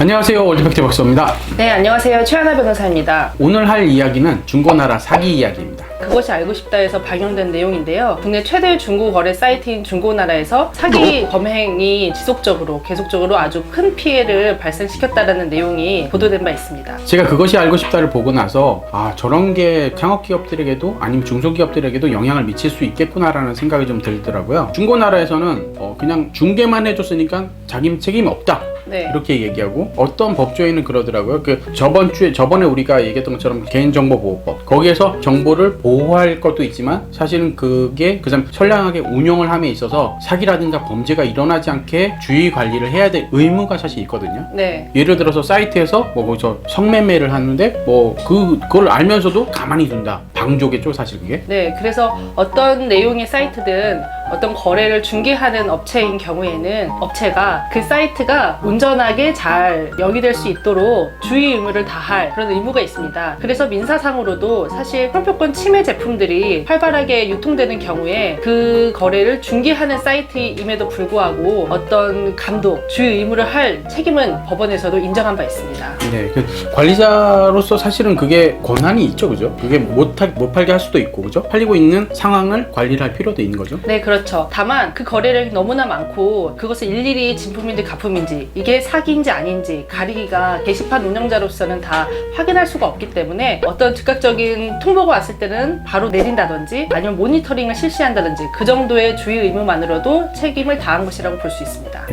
안녕하세요 올드팩트 박사입니다. 네, 안녕하세요. 최하나 변호사입니다. 오늘 할 이야기는 중고나라 사기 이야기입니다. 그것이 알고 싶다에서 방영된 내용인데요. 국내 최대 중고 거래 사이트인 중고나라에서 사기 범행이 지속적으로 계속적으로 아주 큰 피해를 발생시켰다라는 내용이 보도된 바 있습니다. 제가 그것이 알고 싶다를 보고 나서 아 저런 게 창업 기업들에게도 아니면 중소기업들에게도 영향을 미칠 수 있겠구나라는 생각이 좀 들더라고요. 중고나라에서는 어, 그냥 중개만 해줬으니까 자기 책임이 없다. 네. 이렇게 얘기하고 어떤 법조인은 그러더라고요. 그 저번 주에 저번에 우리가 얘기했던 것처럼 개인정보보호법 거기에서 정보를 보호할 것도 있지만 사실은 그게 그다음 선량하게 운용을 함에 있어서 사기라든가 범죄가 일어나지 않게 주의 관리를 해야 될 의무가 사실 있거든요. 네. 예를 들어서 사이트에서 뭐저 성매매를 하는데 뭐 그 그걸 알면서도 가만히 둔다. 방조겠죠, 사실 그게. 네, 그래서 어떤 내용의 사이트든 어떤 거래를 중개하는 업체인 경우에는 업체가 그 사이트가 온전하게 잘 영위될 수 있도록 주의 의무를 다할 그런 의무가 있습니다. 그래서 민사상으로도 사실 상표권 침해 제품들이 활발하게 유통되는 경우에 그 거래를 중개하는 사이트임에도 불구하고 어떤 감독, 주의 의무를 할 책임은 법원에서도 인정한 바 있습니다. 네, 그 관리자로서 사실은 그게 권한이 있죠, 그죠? 그게 못, 하, 못 팔게 할 수도 있고, 그죠? 팔리고 있는 상황을 관리를 할 필요도 있는 거죠. 네, 그렇죠. 다만 그 거래량이 너무나 많고 그것을 일일이 진품인지 가품인지 이게 사기인지 아닌지 가리기가 게시판 운영자로서는 다 확인할 수가 없기 때문에 어떤 즉각적인 통보가 왔을 때는 바로 내린다든지 아니면 모니터링을 실시한다든지 그 정도의 주의 의무만으로도 책임을 다한 것이라고 볼 수 있습니다.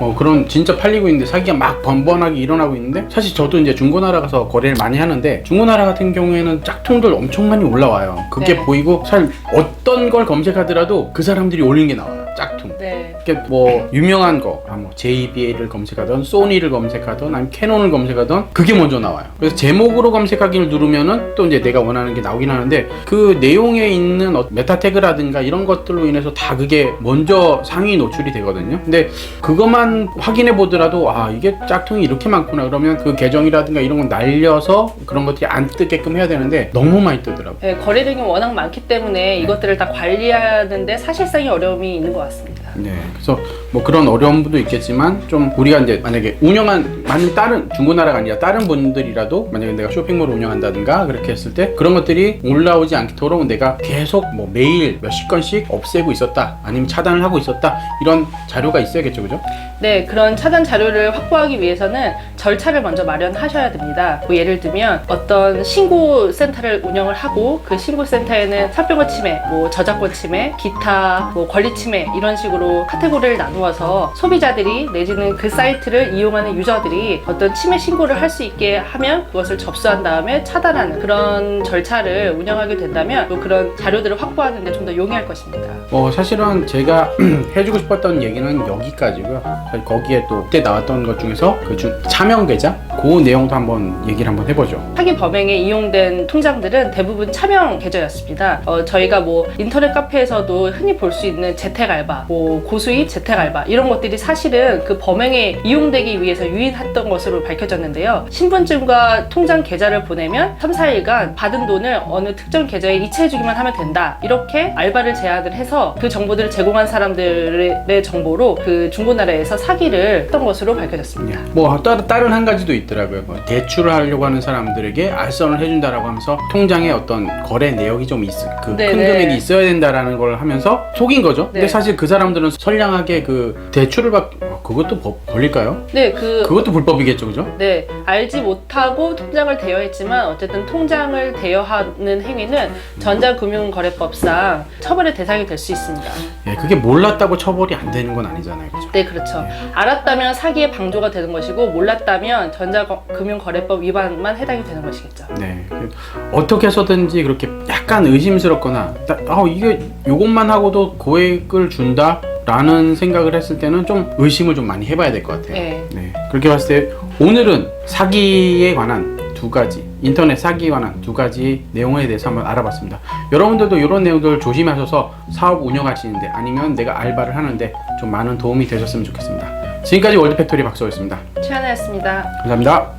뭐 그런 진짜 팔리고 있는데 사기가 막 번번하게 일어나고 있는데 사실 저도 이제 중고나라 가서 거래를 많이 하는데 중고나라 같은 경우에는 짝퉁들 엄청 많이 올라와요. 그게 네. 보이고 사실 어떤 걸 검색하더라도 그 사람들이 올린 게 나와요. 짝퉁. 네. 이렇게 뭐 유명한 거, 아, 뭐 JBL을 검색하던 소니를 검색하던 아니면 캐논을 검색하던 그게 먼저 나와요. 그래서 제목으로 검색하기를 누르면은 또 이제 내가 원하는 게 나오긴 하는데 그 내용에 있는 어- 메타 태그라든가 이런 것들로 인해서 다 그게 먼저 상위 노출이 되거든요. 근데 그것만 확인해 보더라도 아 이게 짝퉁이 이렇게 많구나 그러면 그 계정이라든가 이런 건 날려서 그런 것들이 안 뜨게끔 해야 되는데 너무 많이 뜨더라고. 네, 거래량이 워낙 많기 때문에 이것들을 다 관리하는데 사실상의 어려움이 있는 것 같습니다. 네, 그래서 뭐 그런 어려움도 있겠지만 좀 우리가 이제 만약에 운영한 많은 다른 중고나라가 아니라 다른 분들이라도 만약에 내가 쇼핑몰을 운영한다든가 그렇게 했을 때 그런 것들이 올라오지 않도록 내가 계속 뭐 매일 몇십 건씩 없애고 있었다 아니면 차단을 하고 있었다 이런 자료가 있어야겠죠, 그죠? 네, 그런 차단 자료를 확보하기 위해서는 절차를 먼저 마련하셔야 됩니다. 뭐 예를 들면 어떤 신고 센터를 운영을 하고 그 신고 센터에는 사병권 침해, 뭐 저작권 침해, 기타, 뭐 권리 침해 이런 식으로 카테고리를 나누어서 소비자들이 내지는 그 사이트를 이용하는 유저들이 어떤 침해 신고를 할 수 있게 하면 그것을 접수한 다음에 차단하는 그런 절차를 운영하게 된다면 또 그런 자료들을 확보하는 데 좀 더 용이할 것입니다. 어 사실은 제가 해주고 싶었던 얘기는 여기까지고요. 사실 거기에 또 그때 나왔던 것 중에서 그중 차명 계좌 그 내용도 한번 얘기를 한번 해보죠. 사기 범행에 이용된 통장들은 대부분 차명 계좌였습니다. 어, 저희가 뭐 인터넷 카페에서도 흔히 볼 수 있는 재택 알바, 뭐 고수익 재택 알바 이런 것들이 사실은 그 범행에 이용되기 위해서 유인했던 것으로 밝혀졌는데요. 신분증과 통장 계좌를 보내면 3, 4일간 받은 돈을 어느 특정 계좌에 이체해주기만 하면 된다. 이렇게 알바를 제안을 해서 그 정보들을 제공한 사람들의 정보로 그 중고나라에서 사기를 했던 것으로 밝혀졌습니다. 뭐 따, 다른 한 가지도 있더라고요. 뭐 대출을 하려고 하는 사람들에게 알선을 해준다라고 하면서 통장에 어떤 거래 내역이 좀 있, 그큰 네, 금액이 네. 있어야 된다라는 걸 하면서 속인 거죠. 근데 네. 사실 그 사람들은 선량하게 그 대출을 받, 어, 그것도 법 걸릴까요? 네, 그 그것도 불법이겠죠, 그죠? 네, 알지 못하고 통장을 대여했지만 어쨌든 통장을 대여하는 행위는 전자금융거래법상 처벌의 대상이 될 수 있습니다. 예, 그게 몰랐다고 처벌이 안 되는 건 아니잖아요, 그죠? 네, 그렇죠. 알았다면 사기의 방조가 되는 것이고 몰랐다 면 전자금융거래법 위반만 해당이 되는 것이겠죠. 네. 그 어떻게 해서든지 그렇게 약간 의심스럽거나, 나- 아, 이게 요것만 하고도 고액을 준다? 라는 생각을 했을 때는 좀 의심을 좀 많이 해봐야 될 것 같아요. 네. 네. 그렇게 봤을 때 오늘은 사기에 관한 두 가지, 인터넷 사기에 관한 두 가지 내용에 대해서 한번 알아봤습니다. 여러분들도 이런 내용들을 조심하셔서 사업 운영하시는데 아니면 내가 알바를 하는데 좀 많은 도움이 되셨으면 좋겠습니다. 지금까지 월드팩토리 박수였습니다. 최하나였습니다. 감사합니다.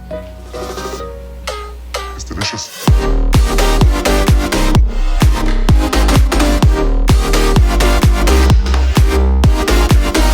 It's